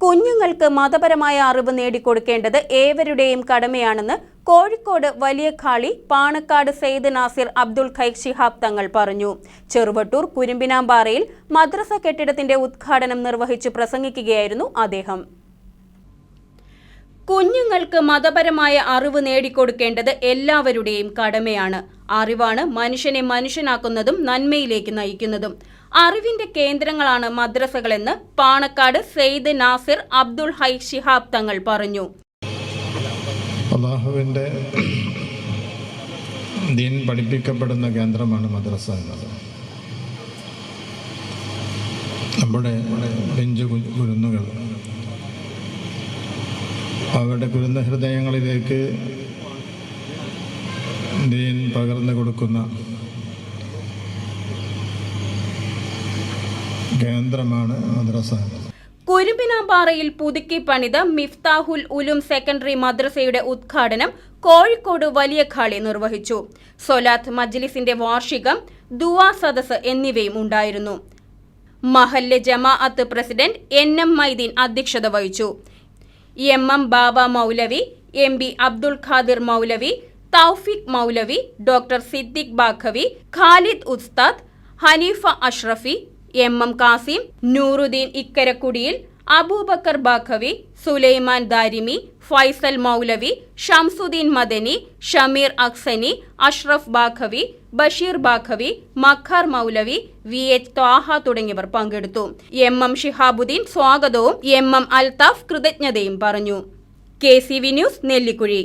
കുഞ്ഞുങ്ങൾക്ക് മതപരമായ അറിവ് നേടിക്കൊടുക്കേണ്ടത് ഏവരുടെയും കടമയാണെന്ന് കോഴിക്കോട് വലിയ ഖാളി പാണക്കാട് സെയ്ദ് നാസിർ അബ്ദുൽ ഖൈഖ് ശിഹാബ് തങ്ങൾ പറഞ്ഞു. ചെറുവട്ടൂർ കുരുമ്പിനാമ്പാറയിൽ മദ്രസ കെട്ടിടത്തിന്റെ ഉദ്ഘാടനം നിർവഹിച്ച് പ്രസംഗിക്കുകയായിരുന്നു അദ്ദേഹം. കുഞ്ഞുങ്ങൾക്ക് മതപരമായ അറിവ് നേടിക്കൊടുക്കേണ്ടത് എല്ലാവരുടെയും കടമയാണ്. അറിവാണ് മനുഷ്യനെ മനുഷ്യനാക്കുന്നതും നന്മയിലേക്ക് നയിക്കുന്നതും. അറിവിന്റെ കേന്ദ്രങ്ങളാണ് മദ്രസകളെന്ന് പാണക്കാട് സെയ്ദ് നാസിർ അബ്ദുൾ ഹൈ ഷിഹാബ് തങ്ങൾ പറഞ്ഞു. അള്ളാഹുവിന്റെ ദീൻ പഠിപ്പിക്കപ്പെടുന്ന കേന്ദ്രമാണ് മദ്രസ എന്നത്. നമ്മുടെ ബെഞ്ച് കുരുന്നുകൾ അവരുടെ കുരുന്ന ഹൃദയങ്ങളിലേക്ക് ദീൻ പകർന്നു കൊടുക്കുന്ന കേന്ദ്രമാണ് മദ്രസ. കുരുമ്പിനാമ്പാറയിൽ പുതുക്കി പണിത മിഫ്താഹുൽ ഉലും സെക്കൻഡറി മദ്രസയുടെ ഉദ്ഘാടനം കോഴിക്കോട് വലിയ ഖാളി നിർവഹിച്ചു. സൊലാത്ത് മജ്ലിസിന്റെ വാർഷികം ദുവാ സദസ് എന്നിവയും ഉണ്ടായിരുന്നു. മഹല്ല് ജമാഅത്ത് പ്രസിഡന്റ് എൻ എം മൈദീൻ അധ്യക്ഷത വഹിച്ചു. M M Baba Moulavi M B Abdul Khadir Moulavi Thoufeeq Moulavi doctor Siddique Baqavi Khalid Usthad Haneefa Ashrafi M M Kasim Nooruddeen ഇക്കരക്കുടിയിൽ Aboobacker Baqavi Sulaiman Darimi Faisal Moulavi Shamsuddeen Madani Shameer Aksani Ashraf Baqavi Basheer Baqavi Makhar Moulavi V H Thwaha തുടങ്ങിയവർ പങ്കെടുത്തു. എം എം ഷിഹാബുദ്ദീൻ സ്വാഗതവും എം എം അൽതാഫ് കൃതജ്ഞതയും പറഞ്ഞു. K C V news Nellikkuzhi.